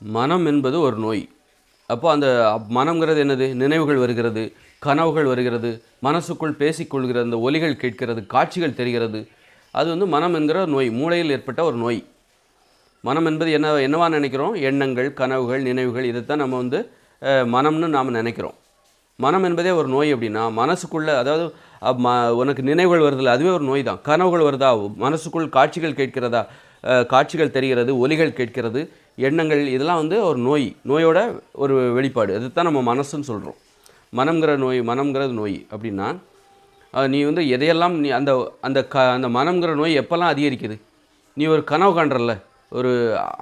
மனம் என்பது ஒரு நோய். அப்போ அந்த மனம்ங்கிறது என்னது? நினைவுகள் வருகிறது கனவுகள் வருகிறது மனசுக்குள் பேசிக்கொள்கிறது அந்த ஒலிகள் கேட்கிறது காட்சிகள் தெரிகிறது. அது வந்து மனம் என்கிற நோய் மூளையில் ஏற்பட்ட ஒரு நோய். மனம் என்பது என்ன என்னவா நினைக்கிறோம்? எண்ணங்கள் கனவுகள் நினைவுகள் இதைத்தான் நம்ம வந்து மனம்னு நாம் நினைக்கிறோம். மனம் என்பதே ஒரு நோய் அப்படின்னா மனசுக்குள்ளே அதாவது ம உனக்கு நினைவுகள் வருதில்ல அதுவே ஒரு நோய் தான். கனவுகள் வருதா? மனசுக்குள் காட்சிகள் கேட்கிறதா? காட்சிகள் தெரிகிறது ஒலிகள் கேட்கிறது. எண்ணங்கள் இதெல்லாம் வந்து ஒரு நோய். நோயோட ஒரு வெளிப்பாடு. அதுதான் நம்ம மனசுன்னு சொல்கிறோம் மனம்ங்கிற நோய் மனம்ங்கிறது நோய் அப்படின்னா நீ வந்து எதையெல்லாம் நீ அந்த அந்த க அந்த மனம்ங்கிற நோய் எப்போல்லாம் அதிகரிக்குது? நீ ஒரு கனவு காண்றல்ல. ஒரு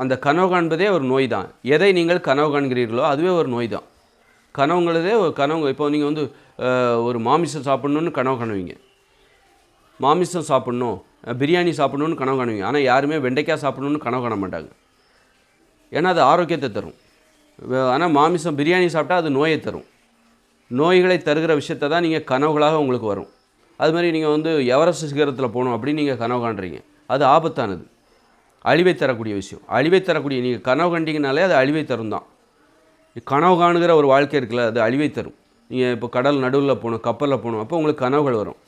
அந்த கனவு காண்பதே ஒரு நோய் தான். எதை நீங்கள் கனவு காண்கிறீர்களோ அதுவே ஒரு நோய் தான். கனவுங்கிறதே ஒரு கனவு. இப்போ நீங்கள் வந்து ஒரு மாமிசம் சாப்பிட்ணுன்னு கனவு காணுவீங்க. மாமிசம் சாப்பிட்ணும் பிரியாணி சாப்பிட்ணுன்னு கனவு காணுவீங்க. ஆனால் யாருமே வெண்டைக்காய் சாப்பிட்ணுன்னு கனவு காண மாட்டாங்க. ஏன்னா அது ஆரோக்கியத்தை தரும். ஆனால் மாமிசம் பிரியாணி சாப்பிட்டா அது நோயை தரும். நோய்களை தருகிற விஷயத்தை தான் நீங்கள் கனவுகளாக உங்களுக்கு வரும். அது மாதிரி நீங்கள் வந்து எவரெஸ்ட் சிகரத்தில் போகணும் அப்படின்னு நீங்கள் கனவு காண்றீங்க. அது ஆபத்தானது. அழிவை தரக்கூடிய விஷயம். அழிவை தரக்கூடிய நீங்கள் கனவு கண்டிங்கனாலே அது அழிவை தரும் தான். கனவு காணுகிற ஒரு வாழ்க்கை இருக்குல்ல அது அழிவை தரும். நீங்கள் இப்போ கடல் நடுவில் போகணும் கப்பலில் போகணும் அப்போ உங்களுக்கு கனவுகள் வரும்.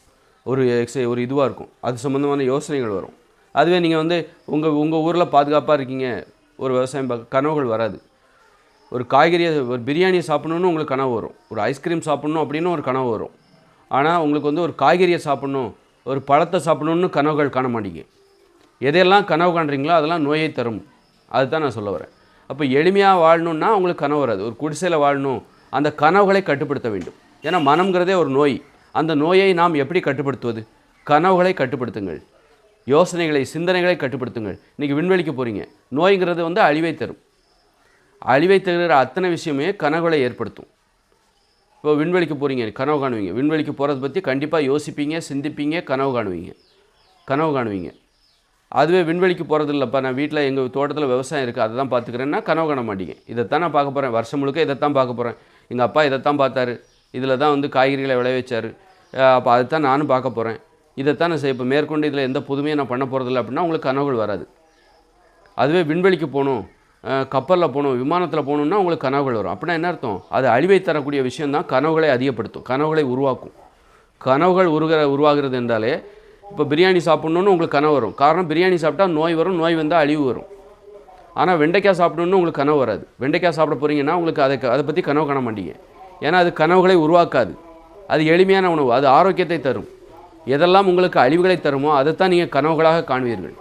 ஒரு எக்ஸை ஒரு இதுவாக இருக்கும். அது சம்மந்தமான யோசனைகள் வரும். அதுவே நீங்கள் வந்து உங்கள் உங்கள் ஊரில் பாதுகாப்பாக இருக்கீங்க. ஒரு விவசாயம் பார்க்க கனவுகள் வராது. ஒரு காய்கறியை ஒரு பிரியாணியை சாப்பிட்ணுன்னு உங்களுக்கு கனவு வரும். ஒரு ஐஸ்கிரீம் சாப்பிட்ணும் அப்படின்னு ஒரு கனவு வரும். ஆனால் உங்களுக்கு வந்து ஒரு காய்கறியை சாப்பிட்ணும் ஒரு பழத்தை சாப்பிட்ணுன்னு கனவுகள் காண மாட்டீங்க. எதையெல்லாம் கனவு காண்றீங்களோ அதெல்லாம் நோயை தரும். அதுதான் நான் சொல்ல வரேன். அப்போ எளிமையாக வாழணுன்னா உங்களுக்கு கனவு வராது. ஒரு குடிசையில் வாழணும் அந்த கனவுகளை கட்டுப்படுத்த வேண்டும். ஏன்னா மனம்ங்கிறதே ஒரு நோய். அந்த நோயை நாம் எப்படி கட்டுப்படுத்துவது? கனவுகளை கட்டுப்படுத்துங்கள். யோசனைகளை சிந்தனைகளை கட்டுப்படுத்துங்கள். இன்றைக்கி விண்வெளிக்கு போகிறீங்க நோய்ங்கிறது வந்து அழிவை தரும். அழிவை தருகிற அத்தனை விஷயமே கனவுகளை ஏற்படுத்தும். இப்போ விண்வெளிக்கு போகிறீங்க கனவு காணுவீங்க. விண்வெளிக்கு போகிறத பற்றி கண்டிப்பாக யோசிப்பீங்க சிந்திப்பீங்க கனவு காணுவீங்க. கனவு காணுவீங்க. அதுவே விண்வெளிக்கு போகிறது இல்லைப்பா. நான் வீட்டில் எங்கள் தோட்டத்தில் விவசாயம் இருக்குது அதை தான் பார்த்துக்கிறேன்னா கனவு காண மாட்டீங்க. இதைத்தான் நான் பார்க்க போகிறேன் வருஷம் முழுக்க இதைத்தான் பார்க்க போகிறேன் எங்கள் அப்பா இதைத்தான் பார்த்தாரு. இதில் தான் வந்து காய்கறிகளை விளைவிச்சார் அப்போ அதைத்தான் நானும் பார்க்க போகிறேன் இதைத்தான் நான் செய்ய இப்போ மேற்கொண்டு இதில் எந்த புதுமையும் நான் பண்ண போகிறதில்ல அப்படின்னா உங்களுக்கு கனவுகள் வராது. அதுவே விண்வெளிக்கு போகணும் கப்பலில் போகணும் விமானத்தில் போகணுன்னா உங்களுக்கு கனவுகள் வரும். அப்படின்னா என்ன அர்த்தம்? அது அழிவை தரக்கூடிய விஷயந்தான் கனவுகளை அதிகப்படுத்தும் கனவுகளை உருவாக்கும். கனவுகள் உருகிற உருவாகிறது என்றாலே இப்போ பிரியாணி சாப்பிட்ணுன்னு உங்களுக்கு கனவு வரும். காரணம் பிரியாணி சாப்பிட்டா நோய் வரும் நோய் வந்தால் அழிவு வரும். ஆனால் வெண்டைக்காய் சாப்பிடணுன்னு உங்களுக்கு கனவு வராது. வெண்டைக்காய் சாப்பிட போகிறீங்கன்னா உங்களுக்கு அதை அதை பற்றி கனவு காண மாட்டீங்க. ஏன்னா அது கனவுகளை உருவாக்காது. அது எளிமையான உணவு அது ஆரோக்கியத்தை தரும். எதெல்லாம் உங்களுக்கு அழிவுகளை தருமோ அதைத்தான் நீங்கள் கனவுகளாக காணுவீர்கள்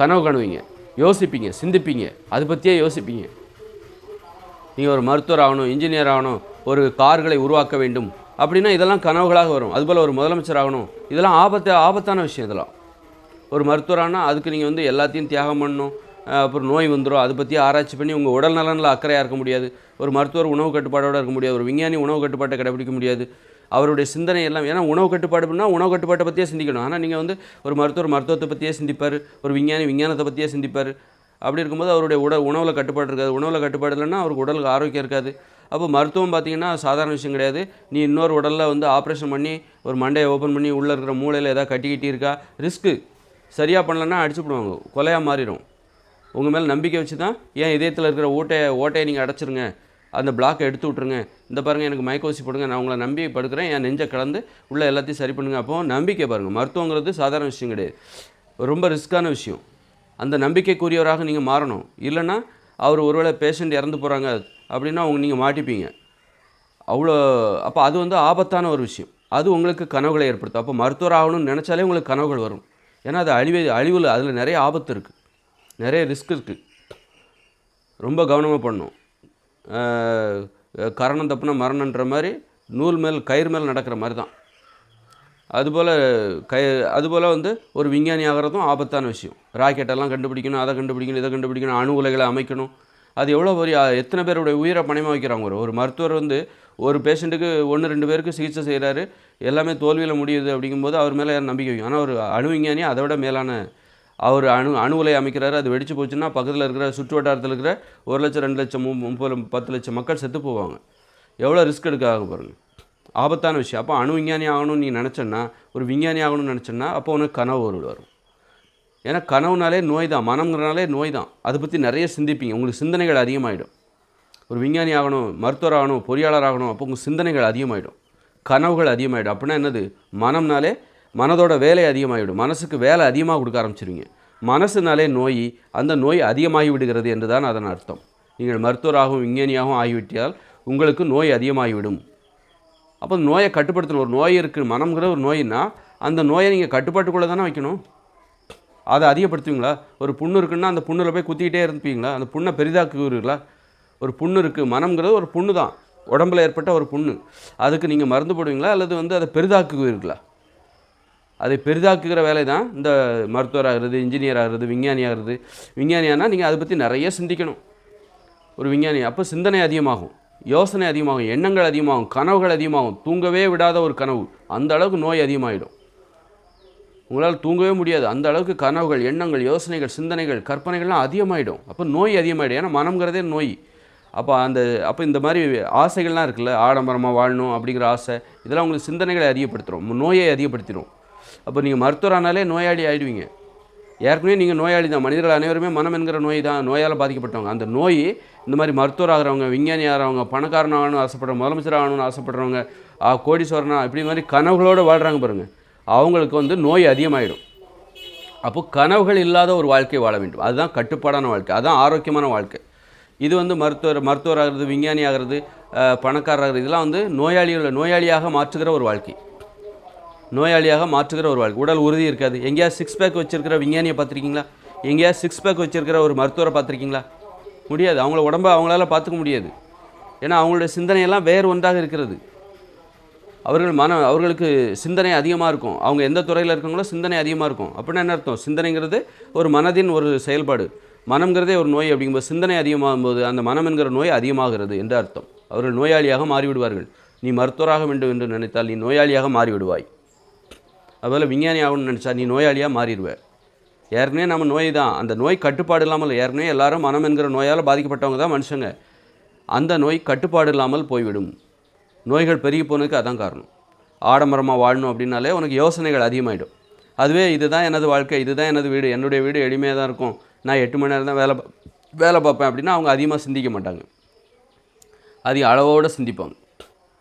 கனவு காணுவீங்க. யோசிப்பீங்க சிந்திப்பீங்க. அதை பற்றியே யோசிப்பீங்க. நீங்கள் ஒரு மருத்துவர் ஆகணும் இன்ஜினியர் ஆகணும் ஒரு கார்களை உருவாக்க வேண்டும் அப்படின்னா இதெல்லாம் கனவுகளாக வரும். அதுபோல் ஒரு முதலமைச்சர் ஆகணும். இதெல்லாம் ஆபத்து ஆபத்தான விஷயம் இதெல்லாம். ஒரு மருத்துவரானால் அதுக்கு நீங்கள் வந்து எல்லாத்தையும் தியாகம் பண்ணணும் அப்புறம் நோய் வந்துடும் அதை பற்றி ஆராய்ச்சி பண்ணி உங்கள் உடல் நலனில் அக்கறையாக இருக்க முடியாது. ஒரு மருத்துவர் உணவு கட்டுப்பாடோடு இருக்க முடியாது. ஒரு விஞ்ஞானி உணவு கட்டுப்பாட்டை கடைபிடிக்க முடியாது. அவருடைய சிந்தனை எல்லாம் ஏன்னா உணவு கட்டுப்பாடு உணவு கட்டுப்பாட்டை பற்றியே சிந்திக்கணும். ஆனால் நீங்கள் வந்து ஒரு மருத்துவர் மருத்துவத்தை பற்றியே சிந்திப்பார் ஒரு விஞ்ஞானி விஞ்ஞானத்தை பற்றியே சிந்திப்பார். அப்படி இருக்கும்போது அவருடைய உட உணவில் கட்டுப்பாடு இருக்காது. உணவில் கட்டுப்பாடு இல்லைன்னா அவருக்கு உடலுக்கு ஆரோக்கியம் இருக்காது. அப்போ மருத்துவம் பார்த்திங்கன்னா சாதாரண விஷயம் கிடையாது. நீ இன்னொரு உடலில் வந்து ஆப்ரேஷன் பண்ணி ஒரு மண்டையை ஓப்பன் பண்ணி உள்ளே இருக்கிற மூளையில் எதாவது கட்டிக்கிட்டி இருக்கா ரிஸ்க்கு சரியாக பண்ணலன்னா அடிச்சுப்படுவாங்க கொலையாக மாறிடும். உங்கள் மேலே நம்பிக்கை வச்சு தான் ஏன் இதயத்தில் இருக்கிற ஓட்டையை ஓட்டையை நீங்கள் அடைச்சிருங்க? அந்த பிளாக்கை எடுத்து விட்ருங்க இந்த பாருங்கள் எனக்கு மயக்கோசி போடுங்க நான் உங்களை நம்பி படுக்கிறேன் என் நெஞ்சை கலந்து உள்ள எல்லாத்தையும் சரி பண்ணுங்க. அப்போது நம்பிக்கை பாருங்கள் மருத்துவங்கிறது சாதாரண விஷயம் கிடையாது. ரொம்ப ரிஸ்க்கான விஷயம். அந்த நம்பிக்கைக்குரியவராக நீங்கள் மாறணும். இல்லைன்னா அவர் ஒருவேளை பேஷண்ட் இறந்து போகிறாங்க அப்படின்னா அவங்க நீங்கள் மாட்டிப்பீங்க. அவ்வளோ அப்போ அது வந்து ஆபத்தான ஒரு விஷயம். அது உங்களுக்கு கனவுகளை ஏற்படுத்தும். அப்போ மருத்துவர் ஆகணும்னு நினச்சாலே உங்களுக்கு கனவுகள் வரும். ஏன்னா அது அழிவு அழிவில் அதில் நிறைய ஆபத்து இருக்குது நிறைய ரிஸ்க் இருக்குது ரொம்ப கவனமாக பண்ணணும். கரணம் தப்புனா மரணன்ற மாதிரி நூல் மேல் கயிறு மேல் நடக்கிற மாதிரி தான். அதுபோல் கை அதுபோல் வந்து ஒரு விஞ்ஞானி ஆகிறதும் ஆபத்தான விஷயம். ராக்கெட்டெல்லாம் கண்டுபிடிக்கணும் அதை கண்டுபிடிக்கணும் இதை கண்டுபிடிக்கணும் அணு உலைகளை அமைக்கணும். அது எவ்வளோ பெரிய எத்தனை பேருடைய உயிரை பணமாக வைக்கிறாங்க ஒரு ஒரு மருத்துவர் வந்து ஒரு பேஷண்ட்டுக்கு ஒன்று ரெண்டு பேருக்கு சிகிச்சை செய்கிறாரு எல்லாமே தோல்வியில் முடியுது அப்படிங்கும்போது அவர் மேலே நம்பிக்கை வைக்கும்? ஆனால் ஒரு அணு விஞ்ஞானி அதை விட மேலான அவர் அணு அணு உலை அமைக்கிறாரு அது வெடிச்சு போச்சுன்னா பக்கத்தில் இருக்கிற சுற்று வட்டாரத்தில் இருக்கிற ஒரு லட்சம் ரெண்டு லட்சம் முப்பது பத்து லட்சம் மக்கள் செத்து போவாங்க. எவ்வளோ ரிஸ்க் எடுக்காக பாருங்கள் ஆபத்தான விஷயம். அப்போ அணு விஞ்ஞானி ஆகணும்னு நீ நினச்சேன்னா ஒரு விஞ்ஞானி ஆகணும்னு நினச்சேன்னா அப்போ உனக்கு கனவு ஒரு வரும். ஏன்னா கனவுனாலே நோய் தான் மனம்ங்கிறனாலே நோய் தான். அதை பற்றி நிறைய சிந்திப்பீங்க. உங்களுக்கு சிந்தனைகள் அதிகமாகிடும் ஒரு விஞ்ஞானி ஆகணும் மருத்துவர் ஆகணும் பொறியாளர் ஆகணும் அப்போ உங்கள் சிந்தனைகள் அதிகமாகிடும் கனவுகள் அதிகமாகிடும் அப்படின்னா என்னது? மனம்னாலே மனதோட வேலை அதிகமாகிவிடும் மனசுக்கு வேலை அதிகமாக கொடுக்க ஆரம்பிச்சிருவீங்க. மனசுனாலே நோய் அந்த நோய் அதிகமாகி விடுகிறது என்று தான் அதன் அர்த்தம். நீங்கள் மருத்துவராகவும் விஞ்ஞானியாகவும் ஆகிவிட்டால் உங்களுக்கு நோய் அதிகமாகிவிடும். அப்போ நோயை கட்டுப்படுத்தணும். ஒரு நோய் இருக்குது மனம்ங்கிற ஒரு நோயின்னா அந்த நோயை நீங்கள் கட்டுப்பாட்டுக்குள்ளே தானே வைக்கணும்? அதை அதிகப்படுத்துவீங்களா? ஒரு புண்ணு இருக்குன்னா அந்த புண்ணில் போய் குத்திக்கிட்டே இருப்பீங்களா? அந்த புண்ணை பெரிதாக்குவீர்களா? ஒரு புண்ணு இருக்குது மனம்ங்கிறது ஒரு புண்ணு தான் உடம்புல ஏற்பட்ட ஒரு புண்ணு. அதுக்கு நீங்கள் மருந்து போடுவீங்களா? அல்லது வந்து அதை பெரிதாக்குவீர்களா? அதை பெரிதாக்குகிற வேலை தான் இந்த மருத்துவர் ஆகிறது இன்ஜினியர் ஆகிறது விஞ்ஞானி ஆகிறது விஞ்ஞானியானா நீங்கள் அதை பற்றி நிறைய சிந்திக்கணும். ஒரு விஞ்ஞானி அப்போ சிந்தனை அதிகமாகும் யோசனை அதிகமாகும் எண்ணங்கள் அதிகமாகும் கனவுகள் அதிகமாகும். தூங்கவே விடாத ஒரு கனவு அந்த அளவுக்கு நோய் அதிகமாகிடும் உங்களால் தூங்கவே முடியாது அந்த அளவுக்கு கனவுகள் எண்ணங்கள் யோசனைகள் சிந்தனைகள் கற்பனைகள்லாம் அதிகமாகிடும் அப்போ நோய் அதிகமாகிடும் ஏன்னா மனம்ங்கிறதே நோய். அப்போ அந்த அப்போ இந்த மாதிரி ஆசைகள்லாம் இருக்குல்ல ஆடம்பரமாக வாழணும் அப்படிங்கிற ஆசை இதெல்லாம் உங்களுக்கு சிந்தனைகளை அதிகப்படுத்துகிறோம் நோயை அதிகப்படுத்திடும் அப்போ நீங்கள் மருத்துவர் ஆனாலே நோயாளி ஆகிடுவீங்க ஏற்கனவே நீங்கள் நோயாளி தான். மனிதர்கள் அனைவருமே மனம் என்கிற நோய் தான். நோயால் பாதிக்கப்பட்டவங்க. அந்த நோய் இந்த மாதிரி மருத்துவர் ஆகிறவங்க விஞ்ஞானி ஆகிறவங்க பணக்காரன் ஆகணும்னு ஆசைப்படுறவங்க முதலமைச்சர் ஆகணும்னு ஆசைப்படுறவங்க கோடீஸ்வரனா இப்படி மாதிரி கனவுகளோடு வாழ்கிறாங்க பாருங்கள் அவங்களுக்கு வந்து நோய் அதிகமாகிடும் அப்போது கனவுகள் இல்லாத ஒரு வாழ்க்கை வாழ வேண்டும். அதுதான் கட்டுப்பாடான வாழ்க்கை. அதுதான் ஆரோக்கியமான வாழ்க்கை. இது வந்து மருத்துவர் மருத்துவர் ஆகிறது விஞ்ஞானி ஆகிறது பணக்காரர் ஆகிறது இதெல்லாம் வந்து நோயாளிகளை நோயாளியாக மாற்றுகிற ஒரு வாழ்க்கை. நோயாளியாக மாற்றுகிற ஒரு வாழ்க்கை. உடல் உறுதி இருக்காது. எங்கேயாவது சிக்ஸ் பேக் வச்சுருக்கிற விஞ்ஞானியை பார்த்துருக்கீங்களா? எங்கேயாவது சிக்ஸ் பேக் வச்சுருக்கிற ஒரு மருத்துவரை பார்த்துருக்கீங்களா? முடியாது. அவங்கள உடம்ப அவங்களால பார்த்துக்க முடியாது. ஏன்னா அவங்களுடைய சிந்தனையெல்லாம் வேறு ஒன்றாக இருக்கிறது. அவர்கள் மன அவர்களுக்கு சிந்தனை அதிகமாக இருக்கும். அவங்க எந்த துறையில் இருக்காங்களோ சிந்தனை அதிகமாக இருக்கும். அப்படின்னா என்ன அர்த்தம்? சிந்தனைங்கிறது ஒரு மனதின் ஒரு செயல்பாடு. மனம்ங்கிறதே ஒரு நோய் அப்படிங்கும்போது சிந்தனை அதிகமாகும் போது அந்த மனம் என்கிற நோய் அதிகமாகிறது என்று அர்த்தம். அவர்கள் நோயாளியாக மாறிவிடுவார்கள். நீ மருத்துவராக வேண்டும் என்று நினைத்தால் நீ நோயாளியாக மாறிவிடுவாய். அதுபோல் விஞ்ஞானி ஆகணும்னு நினச்சா நீ நோயாளியாக மாறிடுவ. ஏற்கனவே நம்ம நோய் தான். அந்த நோய் கட்டுப்பாடு இல்லாமல் ஏற்கனவே எல்லாரும் மனம் என்கிற நோயால் பாதிக்கப்பட்டவங்க தான் மனுஷங்க. அந்த நோய் கட்டுப்பாடு இல்லாமல் போய்விடும். நோய்கள் பெருகி போனதுக்கு அதான் காரணம். ஆடம்பரமாக வாழணும் அப்படின்னாலே உனக்கு யோசனைகள் அதிகமாகிடும் அதுவே இதுதான் எனது வாழ்க்கை இதுதான் எனது வீடு என்னுடைய வீடு எளிமையாக தான் இருக்கும். நான் எட்டு மணி நேரம் தான் வேலை வேலை பார்ப்பேன் அப்படின்னா அவங்க அதிகமாக சிந்திக்க மாட்டாங்க. அதிக அளவோடு சிந்திப்பாங்க.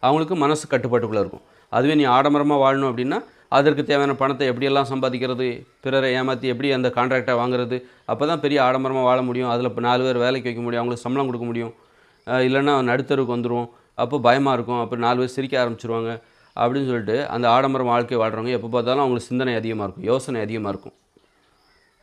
அவங்களுக்கு மனசு கட்டுப்பாட்டுக்குள்ளே இருக்கும். அதுவே நீ ஆடம்பரமாக வாழணும் அப்படின்னா அதற்கு தேவையான பணத்தை எப்படியெல்லாம் சம்பாதிக்கிறது பிறரை ஏமாற்றி எப்படி அந்த கான்ட்ராக்டை வாங்குறது அப்போ தான் பெரிய ஆடம்பரமாக வாழ முடியும். அதில் இப்போ நாலு பேர் வேலைக்கு வைக்க முடியும் அவங்களுக்கு சம்பளம் கொடுக்க முடியும். இல்லைன்னா நடுத்தருக்கு வந்துடும் அப்போ பயமாக இருக்கும். அப்போ நாலு பேர் சிரிக்க ஆரம்பிச்சிருவாங்க. அப்படின்னு சொல்லிட்டு அந்த ஆடம்பரம் வாழ்க்கை வாழ்கிறவங்க எப்போ பார்த்தாலும் அவங்களுக்கு சிந்தனை அதிகமாக இருக்கும் யோசனை அதிகமாக இருக்கும்.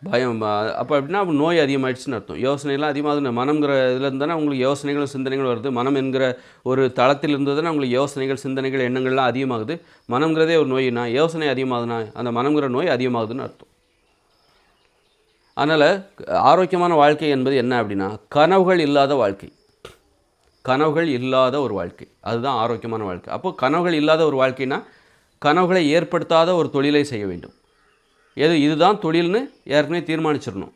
பயம். அப்போ அப்படின்னா நோய் அதிகமாயிடுச்சுன்னு அர்த்தம். யோசனைலாம் அதிகமாக மனம்ங்கிற இதில் இருந்தானே உங்களுக்கு யோசனைகளும் சிந்தனைகளும் வருது. மனம் என்கிற ஒரு தளத்தில் இருந்து தானே உங்களுக்கு யோசனைகள் சிந்தனைகள் எண்ணங்கள்லாம் அதிகமாகுது. மனம்ங்கிறதே ஒரு நோய்னா யோசனை அதிகமாகுதுன்னா அந்த மனம்ங்கிற நோய் அதிகமாகுதுன்னு அர்த்தம். அதனால் ஆரோக்கியமான வாழ்க்கை என்பது என்ன அப்படின்னா கனவுகள் இல்லாத வாழ்க்கை. கனவுகள் இல்லாத ஒரு வாழ்க்கை. அதுதான் ஆரோக்கியமான வாழ்க்கை. அப்போது கனவுகள் இல்லாத ஒரு வாழ்க்கைனா கனவுகளை ஏற்படுத்தாத ஒரு தொழிலை செய்ய வேண்டும். எது இதுதான் தொழில்னு ஏற்கனவே தீர்மானிச்சிடணும்.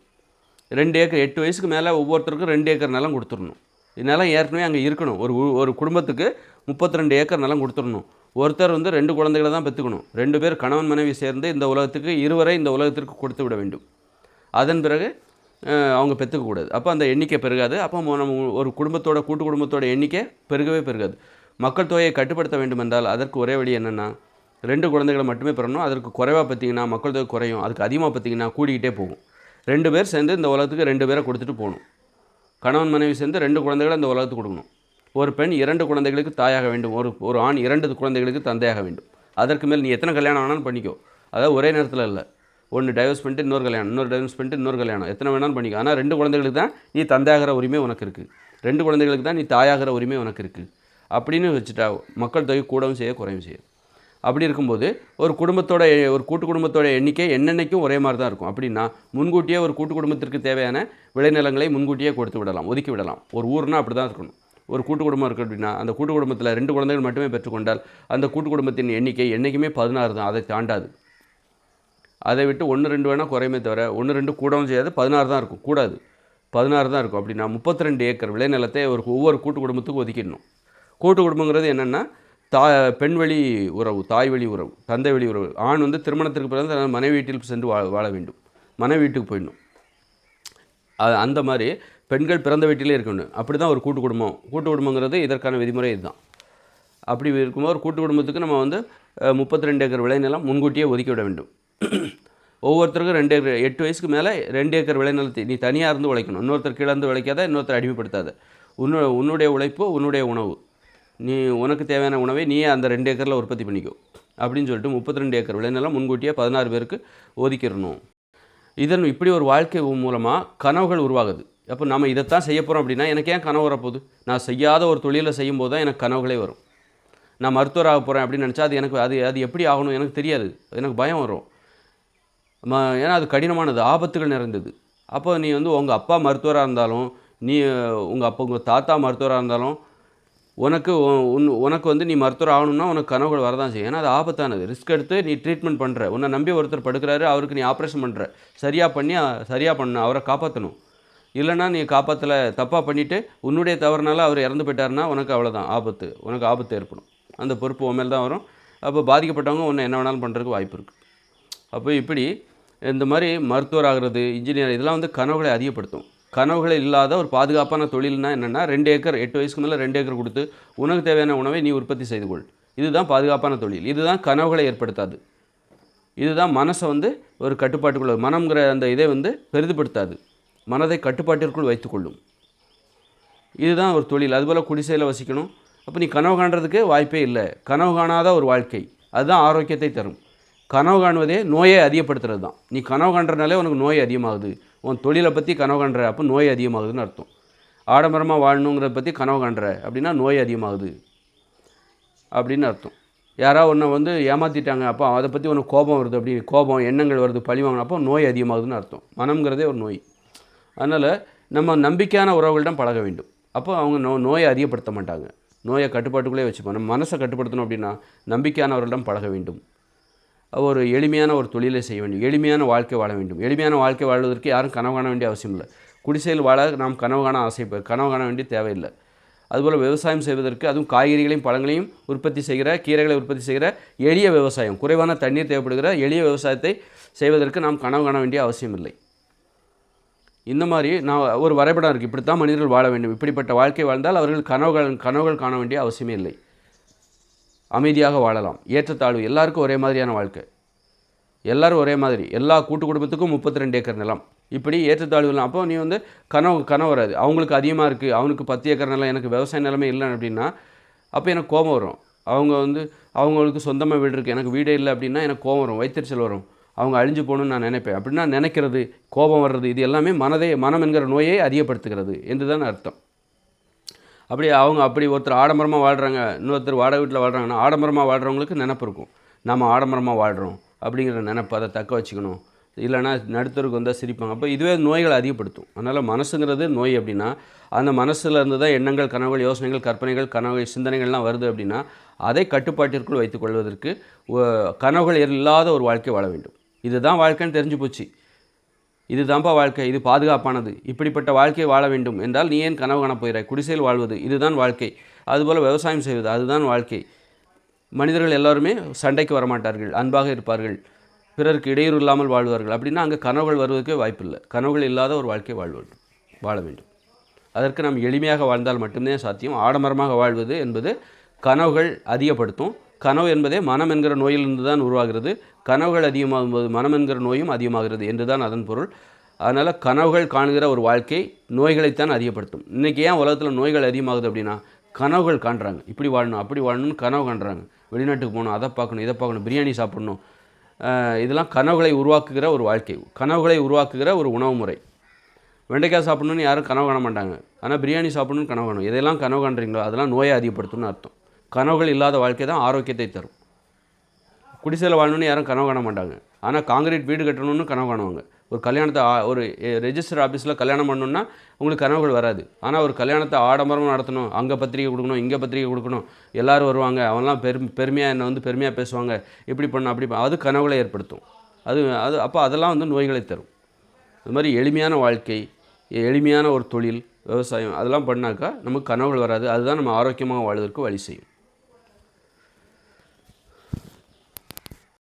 ரெண்டு ஏக்கர் எட்டு வயசுக்கு மேலே ஒவ்வொருத்தருக்கும் ரெண்டு ஏக்கர் நிலம் கொடுத்துடணும். நிலம் ஏற்கனவே அங்கே இருக்கணும். ஒரு ஒரு குடும்பத்துக்கு முப்பத்தி ரெண்டு ஏக்கர் நிலம் கொடுத்துடணும். ஒருத்தர் வந்து ரெண்டு குழந்தைகளை தான் பெற்றுக்கணும். ரெண்டு பேர் கணவன் மனைவி சேர்ந்து இந்த உலகத்துக்கு இருவரை இந்த உலகத்திற்கு கொடுத்து விட வேண்டும். அதன் பிறகு அவங்க பெற்றுக்கக்கூடாது அப்போ அந்த எண்ணிக்கை பெருகாது. அப்போ நம்ம ஒரு குடும்பத்தோட கூட்டு குடும்பத்தோட எண்ணிக்கை பெருகவே பெருகாது. மக்கள் தொகையை கட்டுப்படுத்த வேண்டும் என்றால் அதற்கு ஒரே வழி என்னென்னா ரெண்டு குழந்தைகளை மட்டுமே பிறணும் அதற்கு குறைவாக பார்த்தீங்கன்னா மக்கள் தொகை குறையும். அதுக்கு அதிகமாக பார்த்தீங்கன்னா கூடிக்கிட்டே போகும். ரெண்டு பேர் சேர்ந்து இந்த உலகத்துக்கு ரெண்டு பேரை கொடுத்துட்டு போகணும். கணவன் மனைவி சேர்ந்து ரெண்டு குழந்தைகளை இந்த உலகத்துக்கு கொடுக்கணும். ஒரு பெண் இரண்டு குழந்தைகளுக்கு தாயாக வேண்டும். ஒரு ஒரு ஆண் இரண்டு குழந்தைகளுக்கு தந்தையாக வேண்டும். அதற்கு மேல் நீ எத்தனை கல்யாணம் வேணாலும் பண்ணிக்கோ. அதாவது ஒரே நேரத்தில் இல்லை. ஒன்று டைவர்ஸ் பண்ணிட்டு இன்னொரு கல்யாணம் இன்னொரு டைவர்ஸ் பண்ணிட்டு இன்னொரு கல்யாணம். எத்தனை வேணாலும் பண்ணிக்கோ. ஆனால் ரெண்டு குழந்தைகளுக்கு தான் நீ தந்தையாகிற உரிமை உனக்கு இருக்குது ரெண்டு குழந்தைகளுக்கு தான் நீ தாயாகிற உரிமை உனக்கு இருக்குது அப்படின்னு வச்சுட்டா மக்கள் தொகை கூடவும் செய்ய குறையும் செய்யும் அப்படி இருக்கும்போது ஒரு குடும்பத்தோட ஒரு கூட்டு குடும்பத்தோட எண்ணிக்கை என்னென்னைக்கும் ஒரே மாதிரி தான் இருக்கும். அப்படின்னா முன்கூட்டியே ஒரு கூட்டு குடும்பத்திற்கு தேவையான விளைநிலங்களை முன்கூட்டியே கொடுத்து விடலாம் ஒதுக்கி விடலாம். ஒரு ஊர்னா அப்படி தான் இருக்கணும். ஒரு கூட்டு குடும்பம் இருக்குது அப்படின்னா அந்த கூட்டு குடும்பத்தில் ரெண்டு குழந்தைகள் மட்டுமே பெற்றுக்கொண்டால் அந்த கூட்டு குடும்பத்தின் எண்ணிக்கை என்றைக்குமே பதினாறு தான் அதை தாண்டாது. அதை விட்டு ஒன்று ரெண்டு வேணால் குறையுமே தவிர ஒன்று ரெண்டு கூடவும் செய்யாது பதினாறு தான் இருக்கும் கூடாது. பதினாறு தான் இருக்கும். அப்படின்னா முப்பத்தி ரெண்டு ஏக்கர் விளைநிலத்தை ஒரு ஒவ்வொரு கூட்டு குடும்பத்துக்கும் ஒதுக்கிடணும். கூட்டு குடும்பங்கிறது என்னென்னா தா பெண்வெளி உறவு தாய் வழி உறவு தந்தை வழி உறவு. ஆண் வந்து திருமணத்திற்கு பிறகு தனது மனைவி வீட்டில் சென்று வாழ வாழ வேண்டும். மனைவி வீட்டுக்கு போயிடணும். அந்த மாதிரி பெண்கள் பிறந்த வீட்டிலே இருக்கணும். அப்படி தான் ஒரு கூட்டு குடும்பம். கூட்டு குடும்பங்கிறது இதற்கான விதிமுறை இதுதான். அப்படி இருக்கும்போது ஒரு கூட்டு குடும்பத்துக்கு நம்ம வந்து முப்பத்தி ரெண்டு ஏக்கர் விளைநிலம் முன்கூட்டியே ஒதுக்கி விட வேண்டும். ஒவ்வொருத்தருக்கும் ரெண்டு ஏக்கர் எட்டு வயசுக்கு மேலே ரெண்டு ஏக்கர் விளைநிலத்தை நீ தனியாக இருந்து உழைக்கணும். இன்னொருத்தர் கீழே இருந்து உழைக்காத இன்னொருத்தர் அடிமைப்படுத்தாத. உன்னு உன்னுடைய உழைப்பு உன்னுடைய உணவு. நீ உனக்கு தேவையான உணவை நீயே அந்த ரெண்டு ஏக்கரில் உற்பத்தி பண்ணிக்கோ. அப்படின்னு சொல்லிட்டு முப்பத்தி ரெண்டு ஏக்கர் விளைநிலம் முன்கூட்டியே பதினாறு பேருக்கு ஒதுக்கிடணும். இதன் இப்படி ஒரு வாழ்க்கை மூலமாக கனவுகள் உருவாகுது. அப்போ நம்ம இதைத்தான் செய்ய போகிறோம் அப்படின்னா எனக்கு ஏன் கனவு வரப்போகுது? நான் செய்யாத ஒரு தொழிலை செய்யும்போது தான் எனக்கு கனவுகளே வரும். நான் மருத்துவராக போகிறேன் அப்படின்னு நினச்சா அது எனக்கு அது அது எப்படி ஆகணும் எனக்கு தெரியாது. எனக்கு பயம் வரும். ம ஏன்னா அது கடினமானது. ஆபத்துகள் நிறைந்தது. அப்போ நீ வந்து உங்கள் அப்பா மருத்துவராக இருந்தாலும் நீ உங்கள் அப்பா உங்கள் தாத்தா மருத்துவராக இருந்தாலும் உனக்கு உன் உனக்கு வந்து நீ மருத்துவர் ஆகணும்னா உனக்கு கனவுகள் வரதான் செய்யும். ஏன்னா அது ஆபத்தானது. ரிஸ்க் எடுத்து நீ ட்ரீட்மெண்ட் பண்ணுற உன்னை நம்பி ஒருத்தர் படுக்கிறாரு அவருக்கு நீ ஆப்ரேஷன் பண்ணுற சரியாக பண்ணி சரியாக பண்ண அவரை காப்பாற்றணும் இல்லைன்னா நீ காப்பாற்றலை தப்பாக பண்ணிவிட்டு உன்னுடைய தவறுனால அவர் இறந்து போயிட்டாருன்னா உனக்கு அவ்வளோதான் ஆபத்து. உனக்கு ஆபத்து ஏற்படும். அந்த பொறுப்பு உன் மேல் தான் வரும். அப்போ பாதிக்கப்பட்டவங்க உன்னை என்ன வேணாலும் பண்ணுறதுக்கு வாய்ப்பு இருக்குது அப்போ இப்படி இந்த மாதிரி மருத்துவர் ஆகிறது இன்ஜினியர் இதெல்லாம் வந்து கனவுகளை அதிகப்படுத்தும். கனவுகளை இல்லாத ஒரு பாதுகாப்பான தொழில்னா என்னென்னா ரெண்டு ஏக்கர் எட்டு வயசுக்கு மேலே ரெண்டு ஏக்கர் கொடுத்து உனக்கு தேவையான உணவை நீ உற்பத்தி செய்து கொள். இதுதான் பாதுகாப்பான தொழில். இதுதான் கனவுகளை ஏற்படுத்தாது. இதுதான் மனசை வந்து ஒரு கட்டுப்பாட்டுக்குள்ள மனம்ங்கிற அந்த இதை வந்து பெரிதுபடுத்தாது. மனதை கட்டுப்பாட்டிற்குள் வைத்துக்கொள்ளும் இதுதான் ஒரு தொழில். அதுபோல் குடிசையில் வசிக்கணும். அப்போ நீ கனவு காண்றதுக்கு வாய்ப்பே இல்லை. கனவு காணாத ஒரு வாழ்க்கை. அதுதான் ஆரோக்கியத்தை தரும். கனவு காணுவதே நோயை அதிகப்படுத்துறது தான் நீ கனவு காண்றனாலே உனக்கு நோய் அதிகமாகுது. உன் தொழிலை பற்றி கனவு காண்ற அப்போ நோய் அதிகமாகுதுன்னு அர்த்தம். ஆடம்பரமாக வாழணுங்கிறத பற்றி கனவு காண்ற அப்படின்னா நோய் அதிகமாகுது. அப்படின்னு அர்த்தம். யாராவது ஒன்றை வந்து ஏமாற்றிட்டாங்க அப்போ அதை பற்றி ஒன்று கோபம் வருது அப்படி கோபம் எண்ணங்கள் வருது பழி வாங்கினப்போ நோய் அதிகமாகுதுன்னு அர்த்தம். மனம்ங்கிறதே ஒரு நோய். அதனால் நம்ம நம்பிக்கையான உறவுகளிடம் பழக வேண்டும். அப்போ அவங்க நோ நோயை அதிகப்படுத்த மாட்டாங்க. நோயை கட்டுப்பாட்டுக்குள்ளே வச்சுப்போம். நம்ம மனசை கட்டுப்படுத்தணும் அப்படின்னா நம்பிக்கையானவர்களிடம் பழக வேண்டும். ஒரு எளிமையான ஒரு தொழிலை செய்ய வேண்டும். எளிமையான வாழ்க்கை வாழ வேண்டும். எளிமையான வாழ்க்கை வாழ்வதற்கு யாரும் கனவு காண வேண்டிய அவசியம் இல்லை. குடிசையில் வாழ நாம் கனவு காண ஆசை கனவு காண வேண்டிய தேவையில்லை அதுபோல் விவசாயம் செய்வதற்கு அதுவும் காய்கறிகளையும் பழங்களையும் உற்பத்தி செய்கிற கீரைகளை உற்பத்தி செய்கிற எளிய விவசாயம் குறைவான தண்ணீர் தேவைப்படுகிற எளிய விவசாயத்தை செய்வதற்கு நாம் கனவு காண வேண்டிய அவசியம் இல்லை. இந்த மாதிரி நான் ஒரு வரைபடம் இருக்குது இப்படித்தான் மனிதர்கள் வாழ வேண்டும். இப்படிப்பட்ட வாழ்க்கை வாழ்ந்தால் அவர்கள் கனவுகள் கனவுகள் காண வேண்டிய அவசியமே இல்லை. அமைதியாக வாழலாம். ஏற்றத்தாழ்வு எல்லாருக்கும் ஒரே மாதிரியான வாழ்க்கை. எல்லோரும் ஒரே மாதிரி. எல்லா கூட்டு குடும்பத்துக்கும் முப்பத்தி ரெண்டு ஏக்கர் நிலம். இப்படி ஏற்றத்தாழ்வு ஏற்றத்தாழ்வுலாம் அப்போ நீ வந்து கனவு கனவு வராது. அவங்களுக்கு அதிகமாக இருக்குது அவனுக்கு பத்து ஏக்கர் நிலம் எனக்கு விவசாய நிலமே இல்லை அப்படின்னா அப்போ எனக்கு கோபம் வரும். அவங்க வந்து அவங்களுக்கு சொந்தமாக வீடு இருக்குது எனக்கு வீடே இல்லை அப்படின்னா எனக்கு கோபம் வரும். வைத்தறிச்சல் வரும். அவங்க அழிஞ்சு போகணும்னு நான் நினைப்பேன். அப்படின்னா நினைக்கிறது கோபம் வர்றது இது எல்லாமே மனதை மனம் என்கிற நோயை அதிகப்படுத்துகிறது. என்று தான் அர்த்தம். அப்படி அவங்க அப்படி ஒருத்தர் ஆடம்பரமாக வாழ்கிறாங்க இன்னொருத்தர் வாடகை வீட்டில் வாழ்கிறாங்கன்னா ஆடம்பரமாக வாழ்கிறவங்களுக்கு நினப்பு இருக்கும். நம்ம ஆடம்பரமாக வாழ்கிறோம் அப்படிங்கிற நினப்பு அதை தக்க வச்சுக்கணும். இல்லைன்னா நடுத்தருக்கு வந்தால் சிரிப்பாங்க. அப்போ இதுவே நோய்களை அதிகப்படுத்தும். அதனால் மனசுங்கிறது நோய் அப்படின்னா அந்த மனசில் இருந்து தான் எண்ணங்கள் கனவுகள் யோசனைகள் கற்பனைகள் கனவு சிந்தனைகள்லாம் வருது அப்படின்னா அதை கட்டுப்பாட்டிற்குள் வைத்துக்கொள்வதற்கு கனவுகள் இல்லாத ஒரு வாழ்க்கை வாழ வேண்டும். இதுதான் வாழ்க்கைன்னு தெரிஞ்சு போச்சு. இதுதான்ப்பா வாழ்க்கை இது பாதுகாப்பானது. இப்படிப்பட்ட வாழ்க்கையை வாழ வேண்டும் என்றால் நீ ஏன் கனவு காணப் போகிறாய்? குடிசையில் வாழ்வது இதுதான் வாழ்க்கை. அதுபோல் விவசாயம் செய்வது அதுதான் வாழ்க்கை. மனிதர்கள் எல்லாருமே சண்டைக்கு வரமாட்டார்கள் அன்பாக இருப்பார்கள் பிறருக்கு இடையூறு இல்லாமல் வாழ்வார்கள். அப்படின்னா அங்கே கனவுகள் வருவதற்கே வாய்ப்பில்லை. கனவுகள் இல்லாத ஒரு வாழ்க்கை வாழ வேண்டும் வாழ வேண்டும். அதற்கு நாம் எளிமையாக வாழ்ந்தால் மட்டுமே சாத்தியம். ஆடம்பரமாக வாழ்வது என்பது கனவுகள் அதிகப்படுத்தும். கனவு என்பதே மனம் என்கிற நோயிலிருந்து தான் உருவாகிறது. கனவுகள் அதிகமாகும் போது மனம் என்கிற நோயும் அதிகமாகிறது என்று தான் அதன் பொருள். அதனால் கனவுகள் காணுகிற ஒரு வாழ்க்கை நோய்களைத்தான் அதிகப்படுத்தும். இன்றைக்கி ஏன் உலகத்தில் நோய்கள் அதிகமாகுது அப்படின்னா கனவுகள் காண்றாங்க. இப்படி வாழணும் அப்படி வாழணும்னு கனவு காண்றாங்க. வெளிநாட்டுக்கு போகணும் அதை பார்க்கணும் இதை பார்க்கணும் பிரியாணி சாப்பிடணும். இதெல்லாம் கனவுகளை உருவாக்குகிற ஒரு வாழ்க்கை. கனவுகளை உருவாக்குகிற ஒரு உணவு முறை. வெண்டைக்காய் சாப்பிடணும்னு யாரும் கனவு காண மாட்டாங்க. ஆனால் பிரியாணி சாப்பிடணும்னு கனவு காணும் இதெல்லாம் கனவு காண்றீங்களோ அதெல்லாம் நோயை அதிகப்படுத்தும்னு அர்த்தம். கனவுகள் இல்லாத வாழ்க்கை தான் ஆரோக்கியத்தை தரும். குடிசையில் வாழணும்னு யாரும் கனவு காண மாட்டாங்க. ஆனால் காங்கிரீட் வீடு கட்டணும்னு கனவு காணுவாங்க. ஒரு கல்யாணத்தை ஒரு ரெஜிஸ்டர் ஆஃபீஸில் கல்யாணம் பண்ணணுன்னா உங்களுக்கு கனவுகள் வராது. ஆனால் ஒரு கல்யாணத்தை ஆடம்பரமாக நடத்தணும். அங்கே பத்திரிக்கை கொடுக்கணும் இங்கே பத்திரிக்கை கொடுக்கணும். எல்லோரும் வருவாங்க. அவன்லாம் பெரும் பெருமையாக என்னை வந்து பெருமையாக பேசுவாங்க. இப்படி பண்ண அப்படி அது கனவுகளை ஏற்படுத்தும். அது அது அப்போ அதெல்லாம் வந்து நோய்களை தரும். அது மாதிரி எளிமையான வாழ்க்கை எளிமையான ஒரு தொழில் விவசாயம் அதெல்லாம் பண்ணாக்கா நமக்கு கனவுகள் வராது. அதுதான் நம்ம ஆரோக்கியமாக வாழ்வதற்கு வழி செய்யும்.